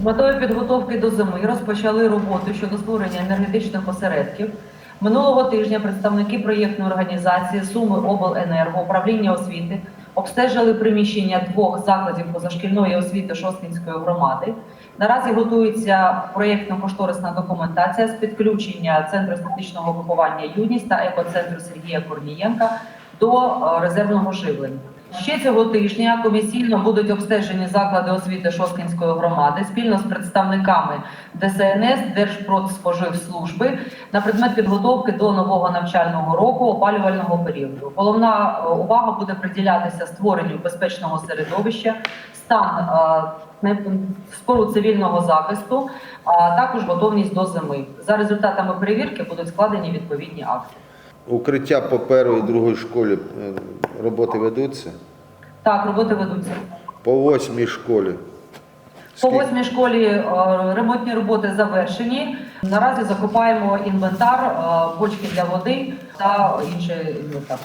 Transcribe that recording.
метою підготовки до зими розпочали роботу щодо створення енергетичних осередків. Минулого тижня представники проєктної організації Суми Обленерго управління освіти обстежили приміщення двох закладів позашкільної освіти Шосткінської громади. Наразі готується проєктно-кошторисна документація з підключення Центру естетичного виховання юність та екоцентру Сергія Корнієнка до е, резервного живлення. Ще цього тижня комісійно будуть обстежені заклади освіти Шосткінської громади спільно з представниками ДСНС Держпродспоживслужби на предмет підготовки до нового навчального року опалювального періоду. Головна е, увага буде приділятися створенню безпечного середовища, стан е, споруд цивільного захисту, а також готовність до зими. За результатами перевірки будуть складені відповідні акти. Укриття по першій і другій школі е, роботи ведуться. Так, роботи ведуться. По восьмій школі. По восьмій школі е, ремонтні роботи завершені. Наразі закупаємо інвентар, е, бочки для води та інший інвентар.